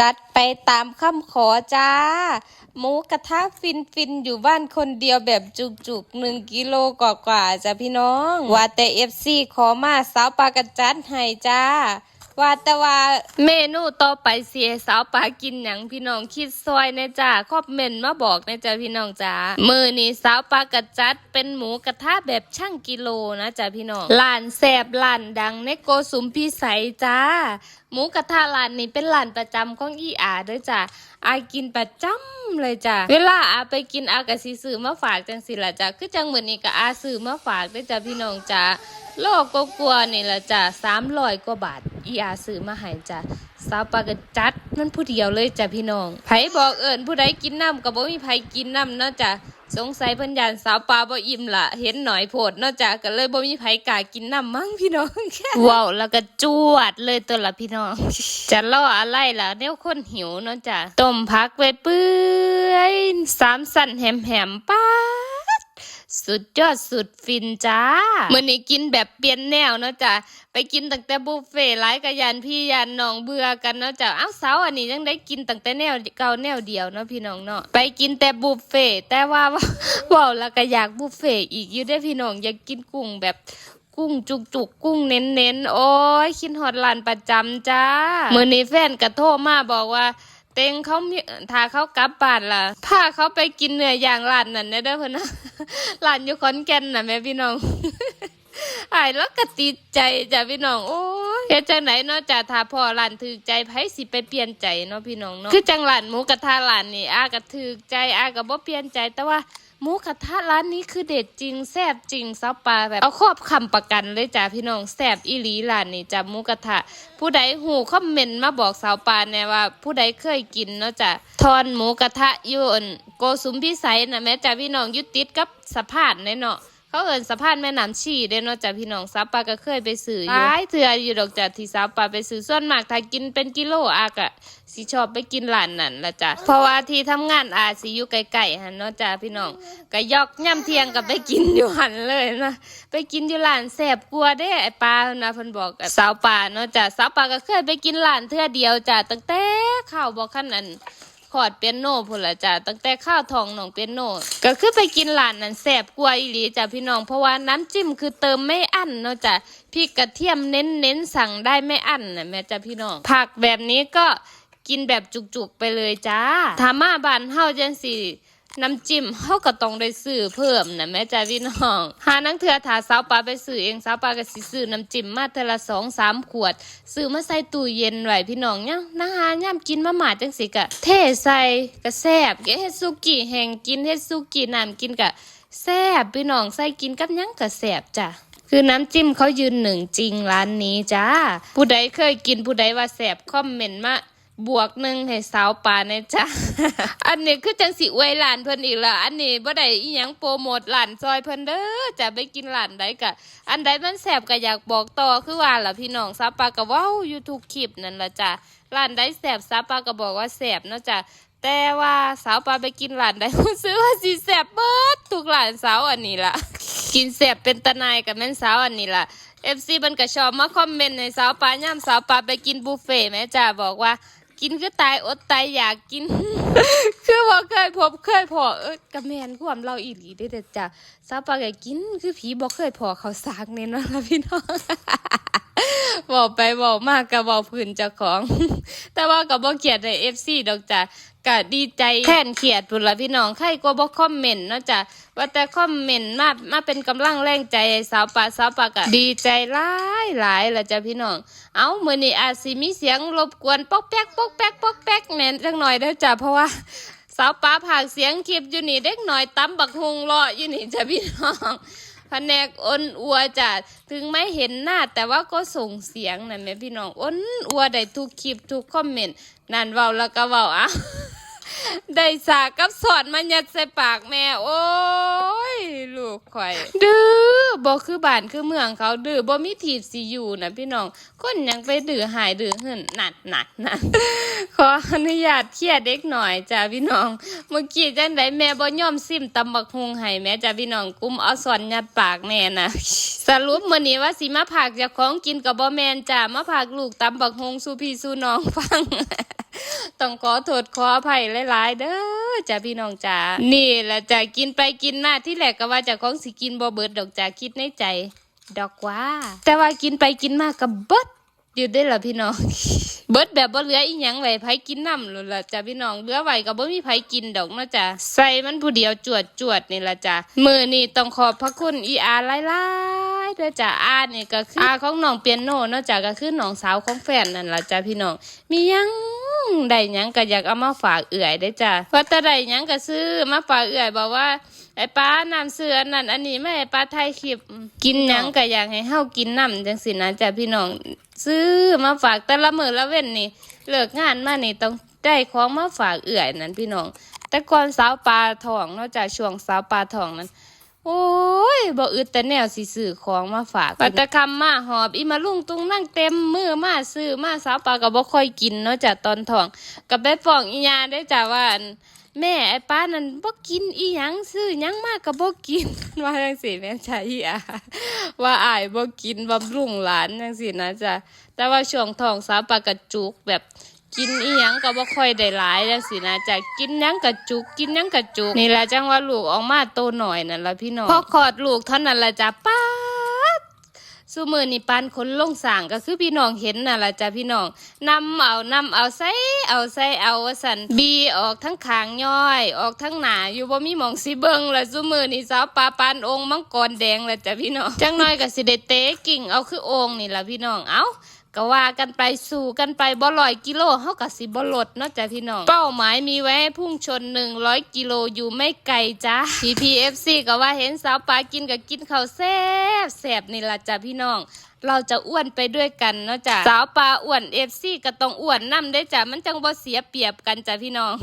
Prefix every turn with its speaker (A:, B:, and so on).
A: จัดไปตามคำขอจ้า หมูกระทะฟินฟินๆอยู่บ้านคนเดียวแบบจุกๆหนึ่งกิโลกว่ากว่าจ้ะพี่น้อง ว่าแต่เอฟซีขอมาสาวปลากระจัดให้จ้า ว่าแต่ว่าเมนูต่อไปเสียสาวปลากินหยังพี่น้องคิดซอยนะจ้าคอมเมนต์มาบอกนะจ้าพี่น้องจ้ามือนี้สาวปลากระจัดเป็นหมูกระทะแบบช่างกิโลนะจ้าพี่น้องร้านแซบร้านดังในโกสุมพิสัยจ้าหมูกระทะร้านนี้เป็นร้านประจำของอีอาเด้วยจ้าอากินประจำเลยจ้าเวลาอาไปกินอากะสิซื้อมาฝากจังสิละจ้าคือจังเหมือนนี้ก็อาซื้อมาฝากด้วยจ้าพี่น้องจ้าโลกก็กลัวนี่ละจ้ะสามร้อยกว่าบาท อีอาซื้อมาให้จ้ะสาวปลากระจัดมันผู้เดียวเลยจ้ะพี่น้องไผบอกเอิญผู้ใดกินน้ำก็บ่มีไผกินน้ำเนาะจ้ะสงสัยเพิ่นยานสาวปลาบ่อิ่มละเห็นหน่อยโพดเนาะจ้ะก็เลยบ่มีไผกล้ากินน้ำมั้งพี่น้องว้าวแล้วก็จวดเลยตัวละพี่น้อง จะล่ออะไรล่ะแนวคนหิวเนาะจ้ะต้มผักไว้เปื่อยสามสั่นแหมๆป้าด สุดยอดสุดฟินจ้ามื่อนี้กินแบบเปลี่ยนแนวเนาะจ้ะไปกินตั้งแต่บุฟเฟ่ต์หลายกะยันพี่ยันน้องเบื่อกันเนาะจ้ะอ้าวเสาร์อันนี้ยังได้กินตั้งแต่แนวเก่าแนวเดียวเนาะพี่น้องเนาะไปกินแต่บุฟเฟ่ต์แต่ว่าว้าวแล้วก็อยากบุฟเฟ่ต์อีกอยู่ได้อพี่น้องอยากกินกุ้งแบบกุ้งจุกจุกๆกุ้งเน้นเน้นๆโอ้ยคิดฮอดร้านประจำจ้ามื่อนี้แฟนกระโทรมาบอกว่า เต็งเขามีถ้าเขากลับบ้านล่ะพาเขาไปกินเนื้อย่างร้านนั่นเด้อเด้อเพิ่นนะร้านอยู่ขอนแก่นน่ะแม่พี่น้องอายแล้วก็ติดใจจ้ะพี่น้องโอ้ยเฮ็ดจังไหนเนาะจ้ะถ้าพ่อร้านถือใจไผสิไปเปลี่ยนใจเนาะพี่น้องเนาะคือจังร้านหมูกระทะร้านนี่อาก็ถือใจอาก็บ่เปลี่ยนใจแต่ว่า หมูกระทะร้านนี้คือเด็ดจริงแซ่บจริงซับปลาแบบเอาครอบคำประกันเลยจ้ะพี่น้องแซ่บอีหลีร้านนี้จ้าหมูกระทะ ผู้ใดหูคอมเมนต์มาบอกสาวปานเนี่ยว่า ผู้ใดเคยกินเนาะจ้ะทอนหมูกระทะยุ่นโกสุมพิสัยนะแม่จ้ะพี่น้องยุติดกับสะพานเนเนาะ เขาเอินสะพานแม่น้ำชีเด้เนาะจ้ะพี่น้องสาวปาก็เคยไปซื้ออยู่หลายเถื่ออยู่ดอกจ้ะที่สาวปาไปซื้อส่วนมากถ้ากินเป็นกิโลอากะสิชอบไปกินร้านนั่นละจ้ะเพราะว่าที่ทำงานอาสิอยู่ไกลๆหันเนาะจ้ะพี่น้องก็ยอกย่ำเที่ยงกับไปกินอยู่หันเลยนะไปกินอยู่ร้านแซ่บกลัวาเด้ไอปลานะเพิ่นบอกกับสาวปลาเนาะจ้ะสาวปลาก็เคยไปกินร้านเทื่อเดียวจ้ะตั้งแต่ข้าวบอกขั้นนั้น ขอดเปียโนพุ่นละจ้ะตั้งแต่ข้าวทองหนองเปียโนก็คือไปกินร้านนั้นแซบกว่าอีหลีจ้ะพี่น้องเพราะว่าน้ำจิ้มคือเติมไม่อั้นเนาะจ้ะพริกกระเทียมเน้นเน้นสั่งได้ไม่อั้นนะแม่จ้ะพี่น้องผักแบบนี้ก็กินแบบจุกๆไปเลยจ้าถามาบานเฮาจังสิ น้ำจิ้มเฮาก็ต้องได้ซื้อเพิ่มนะแม่จ้ะพี่น้อง หานังเถือถาสาวปลาไปซื้อเองสาวปลาก็สิซื้อน้ำจิ้มมาเทละสองสามขวดซื้อมาใส่ตู้เย็นไว้พี่น้องเนี่ยนะฮะย่ำกินมาหมาจังสิกะ เทใส่กะแซบเฮ็ดซุกี้แห้งกินเฮ็ดซุกี้น้ำกินกะแซบพี่น้องใส่กินกับยังกะแซบจ้ะคือน้ำจิ้มเขายืนหนึ่งจริงร้านนี้จ้าผู้ใดเคยกินผู้ใดว่าแซบคอมเมนต์มา บวกหนึ่งให้สาวปลานะจ้าอันนี้คือจังสิอวยหลานเพิ่นอีกและอันนี้บ่ได้อีหยังโปรโมทหลานซอยเพิ่นเด้อจะไปกินหลานใดกะ อันใดมันแซ่บก็อยากบอกต่อคือว่าล่ะพี่น้องสาวปลาก็เว้าอยู่ทุกคลิปนั่นล่ะจ้าร้านใดแซ่บสาวปลาก็บอกว่าแซ่บเนาะจ้าแต่ว่าสาวปลาไปกินร้านใดซื้อว่าสิแสบเบิดทุกร้านสาวอันนี้ล่ะ กินแสบเป็นตะนายกับแม่นสาวอันนี้ล่ะเอฟซีมันก็ชอบมาคอมเมนต์ในสาวปลาย่ำสาวปลาไปกินบุฟเฟ่ต์แม่จ้าบอกว่า กินคือตายอดตายอยากกิน คือบ่เคยพบเคยพอเออกระแมนความเราอีหลีได้แต่จ้าสาปากกินคือผีบ่เคยพอเขาสากเนี่ยเนว่าพี่น้องบอกไปบอกมากกะบอกพื้นเจ้าของ แต่ว่ากับบอกเกียดในเอฟซีดอกจ้ะ ก็ดีใจแทนเขียดพุ่นละพี่น้องใครกลัวบ่คอมเมนต์เนาะจ้ะว่าแต่คอมเมนต์มามาเป็นกำลังแรงใจสาวปลาสาวปลาก็ดีใจหลายหลายละจ้ะพี่น้อง เอามื้อนี้อาจสิมีเสียงรบกวนปอกแป๊กปอกแป๊กปอกแป๊กแม่นจังหน่อยเด้อจ้ะเพราะว่าสาวป้าผากเสียงคลิปอยู่นี่เด็กหน่อยตำบักฮุงรออยู่นี่จ้ะพี่น้อง แผนกอ้นอัวจ้ะถึงไม่เห็นหน้าแต่ว่าก็ส่งเสียงนั่นแม่พี่น้องอ้นอัวได้ทุกคลิปทุกคอมเมนต์นั่นเว้าแล้วก็เว้าอะได้สากับสอนมายัดใส่ปากแม่ โอ้ย ลูกข่อยดื้อ บ่คือบ้านคือเมืองเขาดื้อบ่มีทีบสิอยู่นะพี่น้องคนยังไปดื้อหายดื้อหึ่นนัดนัดนัดขออนุญาตเคลียร์เด็กหน่อยจ้าพี่น้อง เมื่อกี้จังไดแม่บ่ยอมซิมตำบักฮงให้แม่จ้าพี่น้องกุมเอาสอนยัดปากแม่นะสรุปมื้อนี้ว่าสิมาพากจ้าของกินกับบ่แมนจ้ามาพากลูกตำบักฮงสู่พี่สู่น้องฟัง ต้องขอโทษขออภัยหลาย ๆ เด้อจ้าพี่น้องจ้านี่แหละจ้ากินไปกินมาที่แรกก็ว่าจะของสิกินบ่เบิดดอกจ้าคิดในใจ ดอกว่า แต่ว่ากินไปกินมาก็เบิดอยู่ได้ล่ะพี่น้อง เบิดแบบบ่เหลืออีหยังไว้ไผกินน้ำเลยล่ะจ้ะพี่น้องเหลือไว้ก็บ่มีไผกินดอกเนาะจ้ะใส่มันผู้เดียวจวดจวดนี่ล่ะจ้ะมื้อนี้ต้องขอบพระคุณอีอาหลายๆเด้อจ้ะอานี่ก็คืออาของน้องเปียโนเนาะจ้ะก็คือน้องสาวของแฟนนั่นล่ะจ้ะพี่น้อง มียัง ได้หยังก็อยากเอามาฝากเอื่อยได้จ้ะว่าแต่ได้หยังก็ซื้อมาฝากเอื่อยบอกว่าไอ้ป้านำเสืออันนั่นอันนี้ไม่ไอ้ป้าไทยคลิปกินหยังก็อยากให้เฮากินน้ำจังสินะจ้ะพี่น้องซื้อมาฝากแต่ละมื้อละเว้นนี่เลิกงานมานี่ต้องได้ของมาฝากเอื่อยนั่นพี่น้องแต่ก่อนสาวปลาทองนอกจากช่วงสาวปลาทองนั้น โอ้ยบ่อึดแต่แนวสิซื้อของมาฝากปัตตะคำมาหอบอีมาลุงตุงนั่งเต็มมือมาซื้อมาสาวปลาก็บ่ค่อยกินเนาะจ้ะตอนทองกับไปฟ้องอีญาได้จ้ะว่าอันแม่ไอ้ป้านั่นบ่กินอีหยังซื้อหยังมากก็บ่กิน ว่าจังซี่แม่นใช่อะว่าอายบ่กินบำรุงหลานจังซี่นะจ๊ะแต่ว่าช่วงท้องสาวปลากระจุกแบบ กินอีหยังก็บ่ค่อยได้หลายจังซี่นะจ๊ะกินหยังกระจุกกินหยังกระจุกนี่แหละจังว่าลูกออกมาโตหน่อยนั่นล่ะพี่น้องพอคลอดลูกเท่านั้นล่ะจ้ะป้าดสู้มือนี่ปานคนลงสางก็คือพี่น้องเห็นน่ะล่ะจ้ะพี่น้องนำเอานำเอาใส่เอาใส่เอาว่าสันบีออกทั้งขางย่อย ออกทั้งหนาอยู่บ่มีหมองสิเบิงละสู้มือนี่สาวปลาปานองค์มังกรแดงละจ้ะพี่น้องจังน้อยก็สิได้เตะกิ่งเอาคือองค์นี่ล่ะพี่น้องเอ้า ก็ว่ากันไปสู่กันไปบ่ร้อยกิโลเฮาก็สิบ่ลดเนาะจ้ะพี่น้องเป้าหมายมีไว้ให้พุ่งชน100กิโลอยู่ไม่ไกลจ้า PPFC ก็ว่าเห็นสาวปลากินก็กินข้าวแซ่บแซ่บนี่ล่ะจ้ะพี่น้องเราจะอ้วนไปด้วยกันเนาะจ้ะสาวปลาอ้วน FC ก็ต้องอ้วนนำได้จ้ะมันจังบ่เสียเปรียบกันจ้ะพี่น้อง